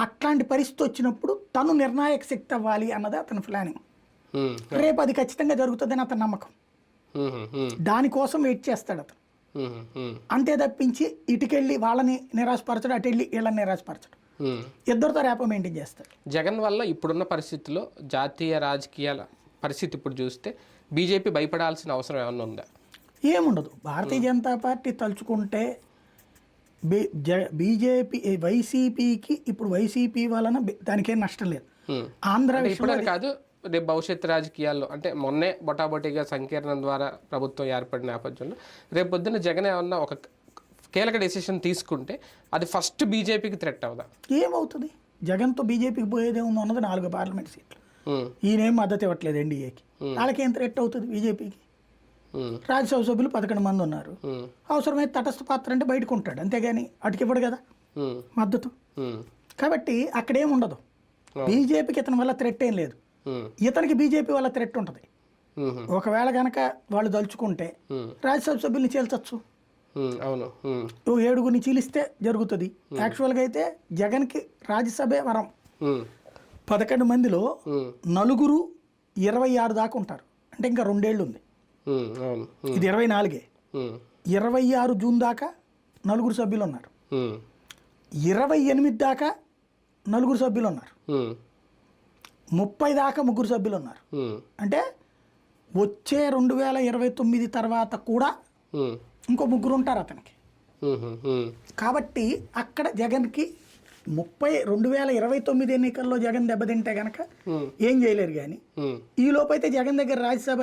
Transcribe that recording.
అట్లాంటి పరిస్థితి వచ్చినప్పుడు తను నిర్ణాయక శక్తి అవ్వాలి అన్నది అతని ప్లానింగ్ రేపు అది ఖచ్చితంగా జరుగుతుందని అతని నమ్మకం. దానికోసం వెయిట్ చేస్తాడు అతను. అంతే తప్పించి ఇటుకెళ్ళి వాళ్ళని నిరాశపరచడు అటు వెళ్ళి వీళ్ళని నిరాశపరచడు. ఇద్దరితో రేపో మెయింటైన్ చేస్తాడు. జగన్ వల్ల ఇప్పుడున్న పరిస్థితుల్లో జాతీయ రాజకీయాల పరిస్థితి ఇప్పుడు చూస్తే బీజేపీ భయపడాల్సిన అవసరం ఏమన్నా ఉందా? ఏముండదు. భారతీయ జనతా పార్టీ తలుచుకుంటే బీ జ బీజేపీ వైసీపీకి ఇప్పుడు వైసీపీ వలన దానికేం నష్టం లేదు. ఆంధ్ర కాదు రేపు భవిష్యత్తు రాజకీయాల్లో అంటే మొన్నే బొటాబొటిగా సంకీర్ణం ద్వారా ప్రభుత్వం ఏర్పడిన నేపథ్యంలో రేపు పొద్దున్న జగన్ ఏమన్నా ఒక కీలక డెసిషన్ తీసుకుంటే అది ఫస్ట్ బీజేపీకి థ్రెట్ అవుదా? ఏమవుతుంది? జగన్తో బీజేపీకి పోయేదే ఉంది అన్నది నాలుగు పార్లమెంట్ సీట్లు. ఈయనేం మద్దతు ఇవ్వట్లేదు ఎన్డీఏకి. వాళ్ళకి ఏం థ్రెట్ అవుతుంది బీజేపీకి? రాజ్యసభ సభ్యులు పదకొండు మంది ఉన్నారు. అవసరమైతే తటస్థ పాత్ర అంటే బయటకు ఉంటాడు. అంతేగాని అటుకి ఇవ్వడు కదా. మద్దతు. కాబట్టి అక్కడేం ఉండదు. బీజేపీకి ఇతని వల్ల థ్రెట్ ఏం లేదు. ఇతనికి బీజేపీ వల్ల థ్రెట్ ఉంటుంది. ఒకవేళ కనుక వాళ్ళు దలుచుకుంటే రాజ్యసభ సభ్యుల్ని చీల్చచ్చు. అవును. ఓ ఏడుగురిని చీలిస్తే జరుగుతుంది. యాక్చువల్గా అయితే జగన్కి రాజ్యసభే వరం. పదకొండు మందిలో నలుగురు ఇరవై ఆరు దాకా ఉంటారు. అంటే ఇంకా రెండేళ్ళు ఉంది. ఇది ఇరవై నాలుగే. ఇరవై ఆరు జూన్ దాకా నలుగురు సభ్యులు ఉన్నారు ఇరవై ఎనిమిది దాకా నలుగురు సభ్యులు ఉన్నారు ముప్పై దాకా ముగ్గురు సభ్యులు ఉన్నారు అంటే వచ్చే రెండు వేల ఇరవై తొమ్మిది తర్వాత కూడా ఇంకో ముగ్గురు ఉంటారు అతనికి. కాబట్టి అక్కడ జగన్కి ముప్పై రెండు వేల ఇరవై తొమ్మిది ఎన్నికల్లో జగన్ దెబ్బతింటే ఉమ్, ఏం చేయలేరు కానీ. ఈ లోపైతే జగన్ దగ్గర రాజ్యసభ